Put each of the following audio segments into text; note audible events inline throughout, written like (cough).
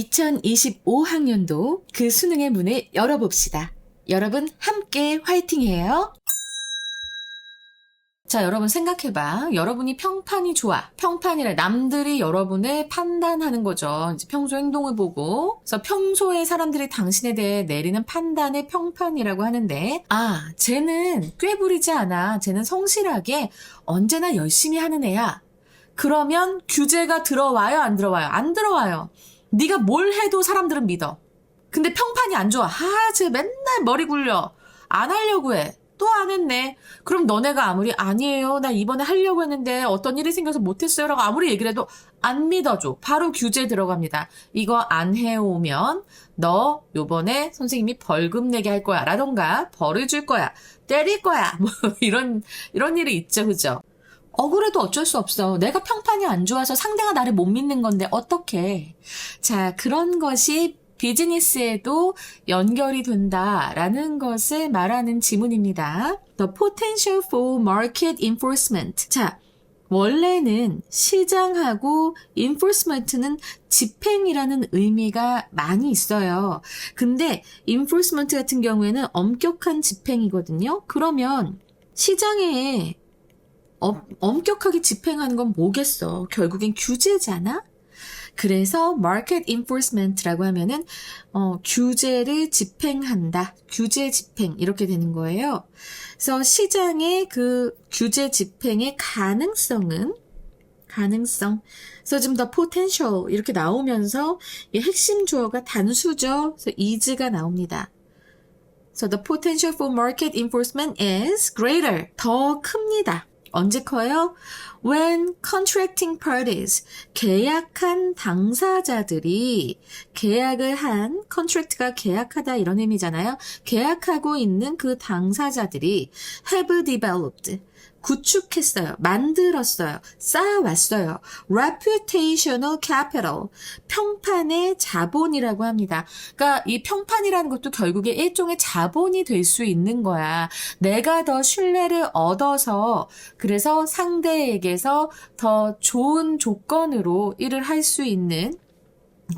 2025학년도 그 수능의 문을 열어봅시다. 여러분 함께 화이팅해요. 자, 여러분 생각해봐. 여러분이 평판이 좋아. 평판이라 남들이 여러분을 판단하는 거죠. 이제 평소 행동을 보고. 그래서 평소에 사람들이 당신에 대해 내리는 판단의 평판이라고 하는데, 아, 쟤는 꾀부리지 않아. 쟤는 성실하게 언제나 열심히 하는 애야. 그러면 규제가 들어와요, 안 들어와요? 안 들어와요. 네가 뭘 해도 사람들은 믿어. 근데 평판이 안 좋아. 아, 쟤 맨날 머리 굴려. 안 하려고 해. 또 안 했네. 그럼 너네가 아무리 아니에요. 나 이번에 하려고 했는데 어떤 일이 생겨서 못했어요. 라고 아무리 얘기를 해도 안 믿어줘. 바로 규제 들어갑니다. 이거 안 해오면 너 요번에 선생님이 벌금 내게 할 거야. 라던가 벌을 줄 거야. 때릴 거야. (laughs) 뭐 이런, 이런 일이 있죠. 그죠? 억울해도 어쩔 수 없어. 내가 평판이 안 좋아서 상대가 나를 못 믿는 건데 어떡해. 자, 그런 것이 비즈니스에도 연결이 된다라는 것을 말하는 지문입니다. The potential for market enforcement. 자, 원래는 시장하고 enforcement는 집행이라는 의미가 많이 있어요. 근데 enforcement 같은 경우에는 엄격한 집행이거든요. 그러면 시장에 엄, 엄격하게 집행하는 건 뭐겠어? 결국엔 규제잖아? 그래서 market enforcement라고 하면은 어, 규제를 집행한다. 규제 집행 이렇게 되는 거예요. 그래서 시장의 그 규제 집행의 가능성은 가능성. 그래서 지금 the potential 이렇게 나오면서 이 핵심 주어가 단수죠. 그래서 is가 나옵니다. So the potential for market enforcement is greater. 더 큽니다. 언제 커요? When contracting parties, 계약한 당사자들이 계약을 한, contract가 계약하다 이런 의미잖아요. 계약하고 있는 그 당사자들이 have developed, 구축했어요. 만들었어요. 쌓아왔어요. reputational capital. 평판의 자본이라고 합니다. 그러니까 이 평판이라는 것도 결국에 일종의 자본이 될 수 있는 거야. 내가 더 신뢰를 얻어서 그래서 상대에게서 더 좋은 조건으로 일을 할 수 있는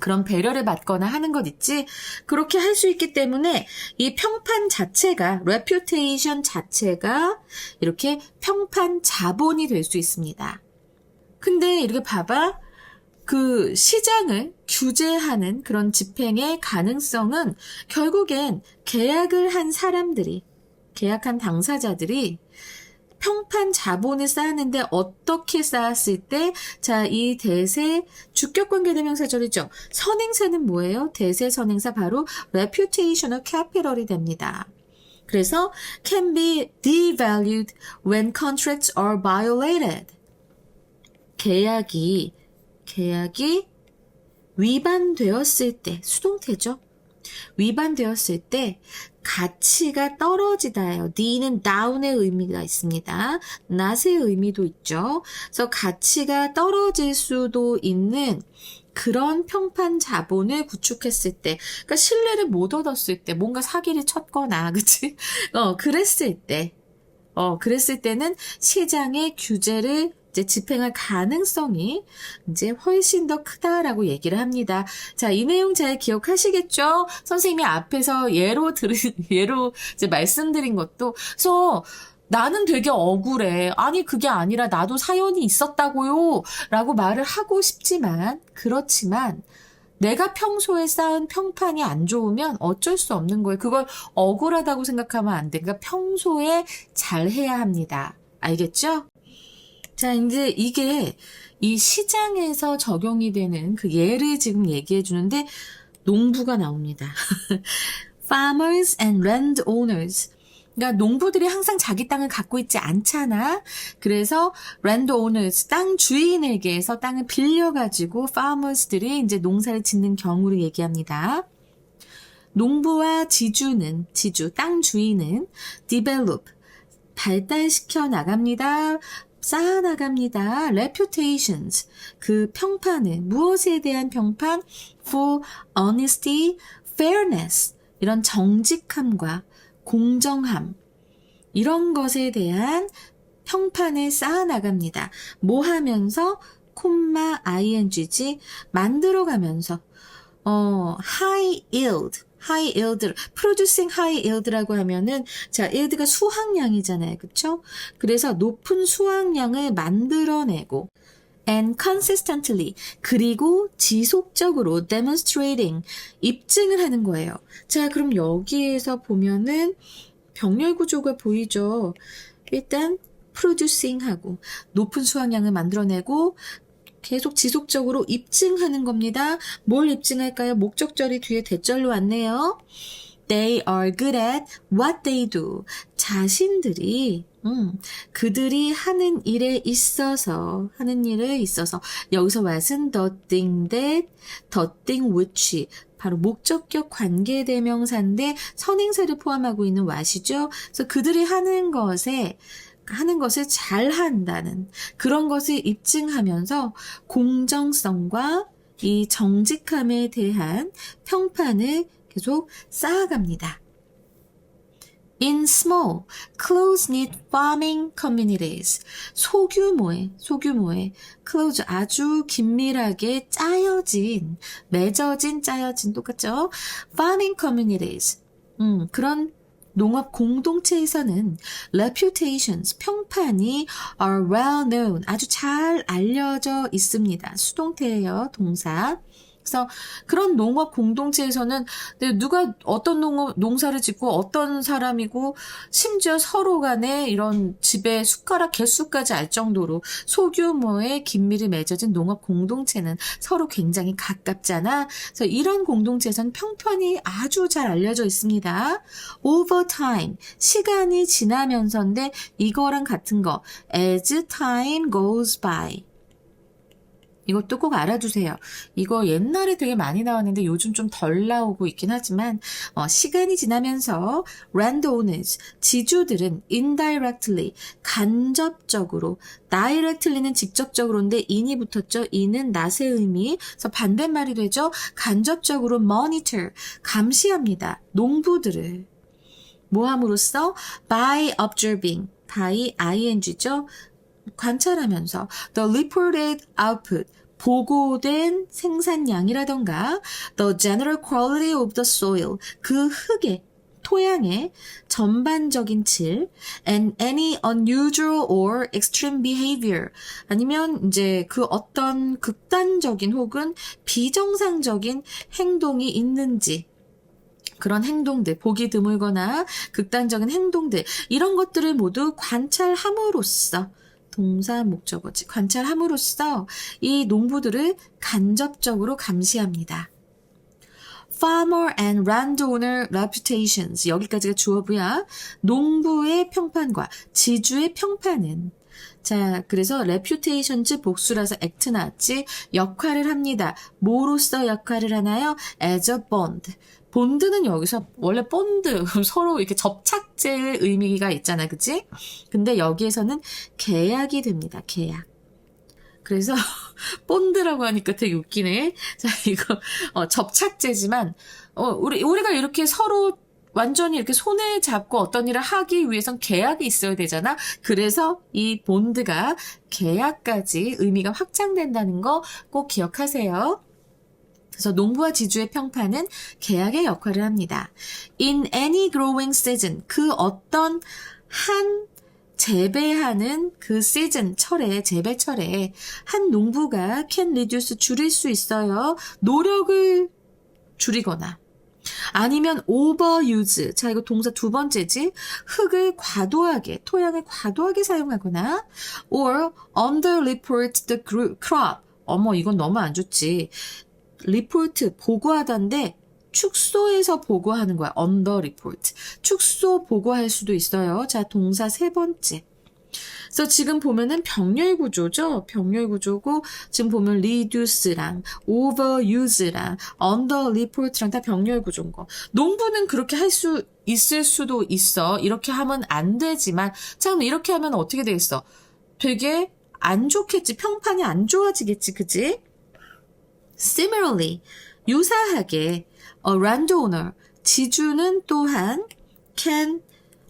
그런 배려를 받거나 하는 것 있지 그렇게 할 수 있기 때문에 이 평판 자체가 reputation 자체가 이렇게 평판 자본이 될 수 있습니다. 근데 이렇게 봐봐 그 시장을 규제하는 그런 집행의 가능성은 결국엔 계약을 한 사람들이 계약한 당사자들이 평판 자본을 쌓았는데 어떻게 쌓았을 때, 자, 이 대세 주격관계 대명사 절이죠. 선행사는 뭐예요? 대세 선행사 바로 reputational capital이 됩니다. 그래서 can be devalued when contracts are violated. 계약이 계약이 위반되었을 때 수동태죠. 위반되었을 때 가치가 떨어지다예요. D는 down의 의미가 있습니다. not의 의미도 있죠. 그래서 가치가 떨어질 수도 있는 그런 평판 자본을 구축했을 때, 그러니까 신뢰를 못 얻었을 때, 뭔가 사기를 쳤거나, (laughs) 그치? 어, 그랬을 때, 어, 그랬을 때는 시장의 규제를 이제 집행할 가능성이 이제 훨씬 더 크다라고 얘기를 합니다. 자, 이 내용 잘 기억하시겠죠? 선생님이 앞에서 예로 들은, (laughs) 예로 이제 말씀드린 것도, 그래서 나는 되게 억울해. 아니, 그게 아니라 나도 사연이 있었다고요. 라고 말을 하고 싶지만, 그렇지만, 내가 평소에 쌓은 평판이 안 좋으면 어쩔 수 없는 거예요. 그걸 억울하다고 생각하면 안 돼. 그러니까 평소에 잘 해야 합니다. 알겠죠? 자, 이제 이게 이 시장에서 적용이 되는 그 예를 지금 얘기해 주는데 농부가 나옵니다. (laughs) Farmers and landowners. 그러니까 농부들이 항상 자기 땅을 갖고 있지 않잖아. 그래서 landowners, 땅 주인에게서 땅을 빌려가지고 farmers들이 이제 농사를 짓는 경우를 얘기합니다. 농부와 지주는, 지주, 땅 주인은 develop, 발달시켜 나갑니다. 쌓아나갑니다. reputations, 그 평판을, 무엇에 대한 평판? for honesty, fairness, 이런 정직함과 공정함, 이런 것에 대한 평판을 쌓아나갑니다. 뭐 하면서? 콤마 ingg 만들어가면서 어, high yield, high yield, producing high yield라고 하면은, 자, yield가 수확량이잖아요. 그쵸? 그래서 높은 수확량을 만들어내고, and consistently, 그리고 지속적으로 demonstrating, 입증을 하는 거예요. 자, 그럼 여기에서 보면은 병렬 구조가 보이죠? 일단, producing 하고, 높은 수확량을 만들어내고, 계속 지속적으로 입증하는 겁니다. 뭘 입증할까요? 목적절이 뒤에 대절로 왔네요. They are good at what they do. 자신들이 음, 그들이 하는 일에 있어서 하는 일에 있어서 여기서 what은 the thing that, the thing which 바로 목적격 관계대명사인데 선행사를 포함하고 있는 what이죠. 그래서 그들이 하는 것에 하는 것을 잘 한다는 그런 것을 입증하면서 공정성과 이 정직함에 대한 평판을 계속 쌓아갑니다. In small, close-knit farming communities, 소규모의, 소규모의, close, 아주 긴밀하게 짜여진, 맺어진, 짜여진, 똑같죠? farming communities, 음, 그런 농업 공동체에서는 reputations, 평판이 are well known, 아주 잘 알려져 있습니다. 수동태예요, 동사. 그래서 그런 농업 공동체에서는 누가 어떤 농업, 농사를 짓고 어떤 사람이고 심지어 서로 간에 이런 집의 숟가락 개수까지 알 정도로 소규모의 긴밀히 맺어진 농업 공동체는 서로 굉장히 가깝잖아. 그래서 이런 공동체에서는 평편이 아주 잘 알려져 있습니다. over time, 시간이 지나면서인데 이거랑 같은 거 as time goes by. 이것도 꼭 알아두세요. 이거 옛날에 되게 많이 나왔는데 요즘 좀 덜 나오고 있긴 하지만 어, 시간이 지나면서 landowners, 지주들은 indirectly, 간접적으로 directly는 직접적으로인데 in이 붙었죠. in은 낫의 의미, 그래서 반대말이 되죠. 간접적으로 monitor, 감시합니다. 농부들을. 모함으로써 by observing, by ing죠. 관찰하면서 the reported output 보고된 생산량이라던가 the general quality of the soil 그 흙의 토양의 전반적인 질 and any unusual or extreme behavior 아니면 이제 그 어떤 극단적인 혹은 비정상적인 행동이 있는지 그런 행동들, 보기 드물거나 극단적인 행동들, 이런 것들을 모두 관찰함으로써 동사 목적어지 관찰함으로써 이 농부들을 간접적으로 감시합니다. Farmer and landowner reputations 여기까지가 주어부야 농부의 평판과 지주의 평판은 자 그래서 reputations 복수라서 act 나왔지 역할을 합니다. 뭐로서 역할을 하나요? as a bond 본드는 여기서 원래 본드 서로 이렇게 접착제의 의미가 있잖아, 그치? 근데 여기에서는 계약이 됩니다. 계약. 그래서 (laughs) 본드라고 하니까 되게 웃기네. 자, 이거 어, 접착제지만 어, 우리 우리가 이렇게 서로 완전히 이렇게 손을 잡고 어떤 일을 하기 위해선 계약이 있어야 되잖아. 그래서 이 본드가 계약까지 의미가 확장된다는 거 꼭 기억하세요. 그래서 농부와 지주의 평판은 계약의 역할을 합니다. In any growing season, 그 어떤 한 재배하는 그 시즌, 철에, 재배 철에 한 농부가 can reduce, 줄일 수 있어요. 노력을 줄이거나 아니면 overuse. 자, 이거 동사 두 번째지. 흙을 과도하게, 토양을 과도하게 사용하거나 or underreport the crop. 어머, 이건 너무 안 좋지. 리포트 보고하던데 축소해서 보고하는 거야. 언더 리포트. 축소 보고할 수도 있어요. 자, 동사 세 번째. 그래서 지금 보면은 병렬 구조죠. 병렬 구조고 지금 보면 reduce랑 overuse랑 under report랑 다 병렬 구조인 거. 농부는 그렇게 할 수 있을 수도 있어. 이렇게 하면 안 되지만 참 이렇게 하면 어떻게 되겠어? 되게 안 좋겠지. 평판이 안 좋아지겠지. 그지? Similarly, 유사하게 a landowner, 지주는 또한 can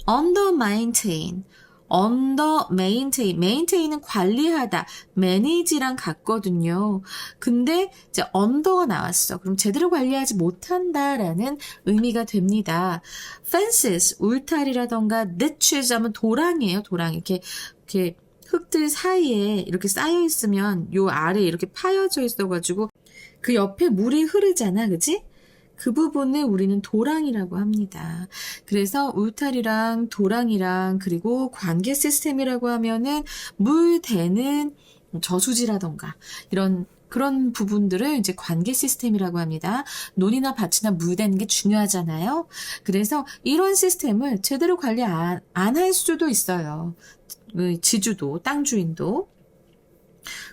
under maintain, under maintain. maintain은 관리하다. manage랑 같거든요. 근데 이제 under가 나왔어. 그럼 제대로 관리하지 못한다라는 의미가 됩니다. fences, 울타리라던가 ditches 하면 도랑이에요. 도랑. 이렇게, 이렇게 흙들 사이에 이렇게 쌓여 있으면 요 아래 이렇게 파여져 있어 가지고 그 옆에 물이 흐르잖아. 그지? 그 부분을 우리는 도랑이라고 합니다. 그래서 울타리랑 도랑이랑 그리고 관계 시스템이라고 하면은 물 대는 저수지라던가 이런 그런 부분들을 이제 관계 시스템이라고 합니다. 논이나 밭이나 물 대는 게 중요하잖아요. 그래서 이런 시스템을 제대로 관리 안 할 수도 있어요. 그 지주도, 땅 주인도.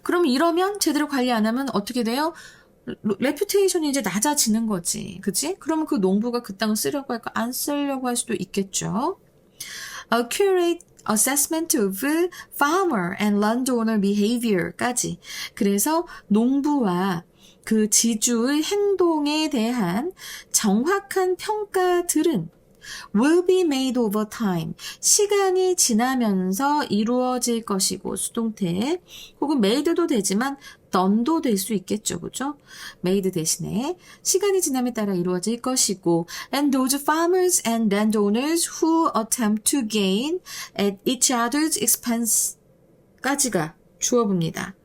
그럼 이러면 제대로 관리 안 하면 어떻게 돼요? 레퓨테이션이 이제 낮아지는 거지. 그치? 그러면 그 농부가 그 땅을 쓰려고 할까? 안 쓰려고 할 수도 있겠죠. Accurate assessment of farmer and landowner behavior까지. 그래서 농부와 그 지주의 행동에 대한 정확한 평가들은 will be made over time. 시간이 지나면서 이루어질 것이고, 수동태. 혹은 made도 되지만, done도 될 수 있겠죠. 그죠? made 대신에. 시간이 지남에 따라 이루어질 것이고, and those farmers and landowners who attempt to gain at each other's expense 까지가 주어봅니다.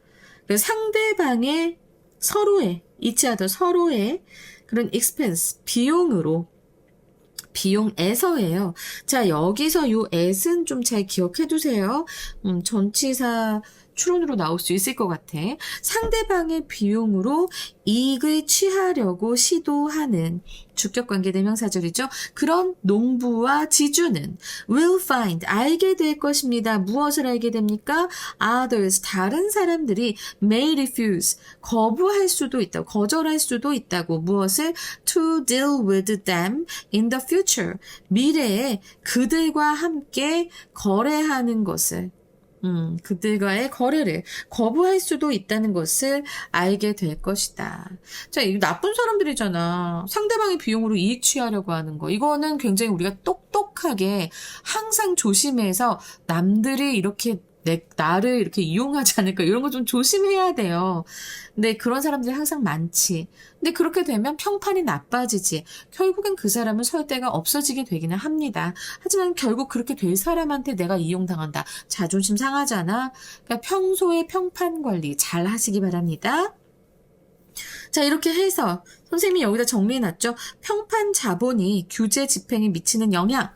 상대방의 서로의, each other 서로의 그런 expense, 비용으로 비용에서예요. 자, 여기서 요 at은 좀 잘 기억해 두세요. 음, 전치사 추론으로 나올 수 있을 것 같아. 상대방의 비용으로 이익을 취하려고 시도하는 주격 관계 대명사절이죠. 그런 농부와 지주는 will find 알게 될 것입니다. 무엇을 알게 됩니까? others 다른 사람들이 may refuse 거부할 수도 있다. 거절할 수도 있다고 무엇을 to deal with them in the future 미래에 그들과 함께 거래하는 것을 음, 그들과의 거래를 거부할 수도 있다는 것을 알게 될 것이다. 자, 이 나쁜 사람들이잖아. 상대방의 비용으로 이익 취하려고 하는 거. 이거는 굉장히 우리가 똑똑하게 항상 조심해서 남들이 이렇게 내, 나를 이렇게 이용하지 않을까 이런 거 좀 조심해야 돼요. 근데 그런 사람들이 항상 많지. 근데 그렇게 되면 평판이 나빠지지. 결국엔 그 사람은 설 데가 없어지게 되기는 합니다. 하지만 결국 그렇게 될 사람한테 내가 이용당한다. 자존심 상하잖아. 그러니까 평소에 평판 관리 잘 하시기 바랍니다. 자, 이렇게 해서 선생님이 여기다 정리해놨죠. 평판 자본이 규제 집행에 미치는 영향.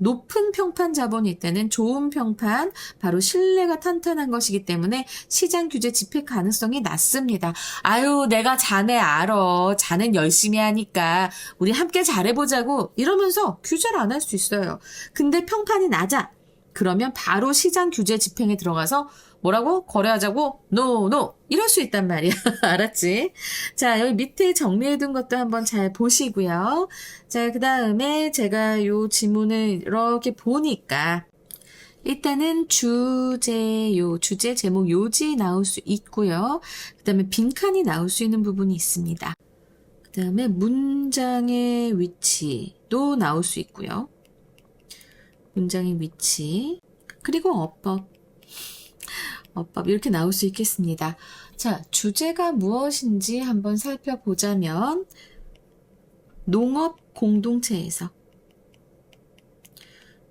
높은 평판 자본이 있다는 좋은 평판, 바로 신뢰가 탄탄한 것이기 때문에 시장 규제 집행 가능성이 낮습니다. 아유, 내가 자네 알어. 자넨 열심히 하니까 우리 함께 잘해보자고 이러면서 규제를 안 할 수 있어요. 근데 평판이 낮아. 그러면 바로 시장 규제 집행에 들어가서 뭐라고? 거래하자고? 노, 노! 이럴 수 있단 말이야. (laughs) 알았지? 자, 여기 밑에 정리해둔 것도 한번 잘 보시고요. 자, 그 다음에 제가 요 지문을 이렇게 보니까 일단은 주제 요, 주제 제목 요지 나올 수 있고요. 그 다음에 빈칸이 나올 수 있는 부분이 있습니다. 그 다음에 문장의 위치도 나올 수 있고요. 문장의 위치, 그리고 어법. 어법 이렇게 나올 수 있겠습니다. 자, 주제가 무엇인지 한번 살펴보자면 농업 공동체에서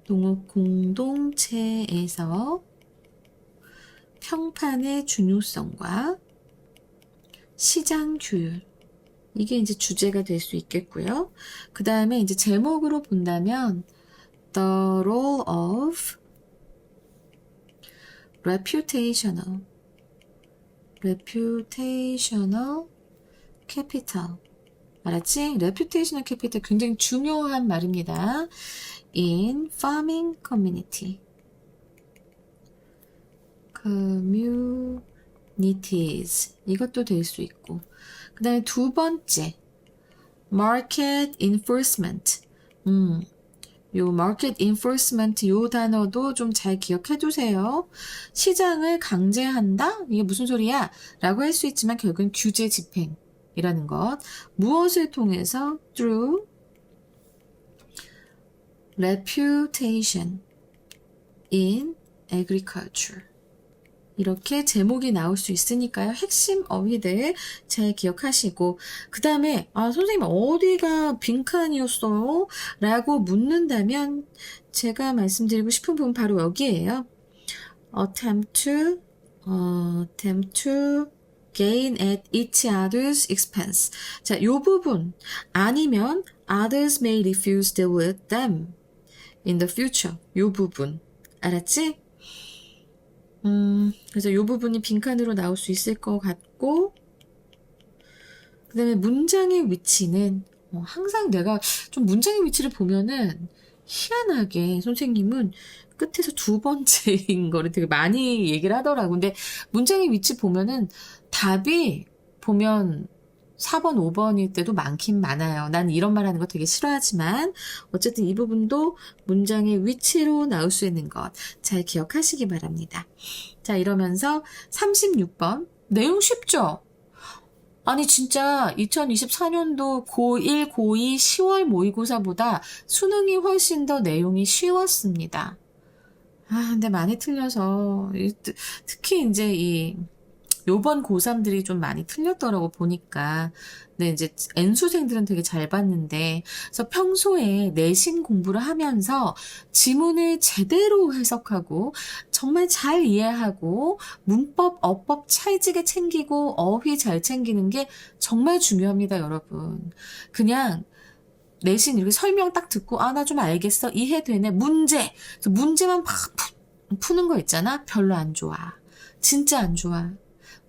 농업 공동체에서 평판의 중요성과 시장 규율 이게 이제 주제가 될 수 있겠고요. 그 다음에 이제 제목으로 본다면 The role of reputational, reputational capital. 알았지? reputational capital 굉장히 중요한 말입니다. in farming community. communities. 이것도 될 수 있고. 그 다음에 두 번째. market enforcement. 음, 요 market enforcement 요 단어도 좀 잘 기억해 두세요. 시장을 강제한다? 이게 무슨 소리야? 라고 할 수 있지만 결국은 규제 집행이라는 것. 무엇을 통해서? through reputation. in agriculture. 이렇게 제목이 나올 수 있으니까요. 핵심 어휘들 잘 기억하시고 그 다음에 아 선생님 어디가 빈칸이었어요? 라고 묻는다면 제가 말씀드리고 싶은 부분 바로 여기에요. attempt to 어, attempt to gain at each other's expense. 자, 요 부분 아니면 others may refuse to with them in the future. 요 부분 알았지? 음, 그래서 요 부분이 빈칸으로 나올 수 있을 것 같고, 그 다음에 문장의 위치는, 어, 항상 내가 좀 문장의 위치를 보면은, 희한하게 선생님은 끝에서 두 번째인 (laughs) 거를 되게 많이 얘기를 하더라고. 근데 문장의 위치 보면은 답이 보면 4번, 5번일 때도 많긴 많아요. 난 이런 말 하는 거 되게 싫어하지만, 어쨌든 이 부분도 문장의 위치로 나올 수 있는 것 잘 기억하시기 바랍니다. 자, 이러면서 36번. 내용 쉽죠? 아니, 진짜 2024년도 고1, 고2, 10월 모의고사보다 수능이 훨씬 더 내용이 쉬웠습니다. 아, 근데 많이 틀려서, 특히 이제 이, 요번 고3들이 좀 많이 틀렸더라고 보니까. 네, 이제 N수생들은 되게 잘 봤는데, 그래서 평소에 내신 공부를 하면서 지문을 제대로 해석하고, 정말 잘 이해하고, 문법, 어법 찰지게 챙기고, 어휘 잘 챙기는 게 정말 중요합니다, 여러분. 그냥, 내신 이렇게 설명 딱 듣고, 아, 나 좀 알겠어. 이해되네. 문제. 문제만 막 푸, 푸는 거 있잖아? 별로 안 좋아. 진짜 안 좋아.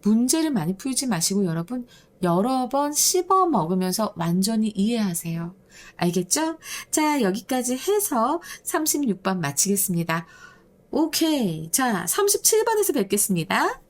문제를 많이 풀지 마시고 여러분 여러 번 씹어 먹으면서 완전히 이해하세요. 알겠죠? 자, 여기까지 해서 36번 마치겠습니다. 오케이. 자, 37번에서 뵙겠습니다.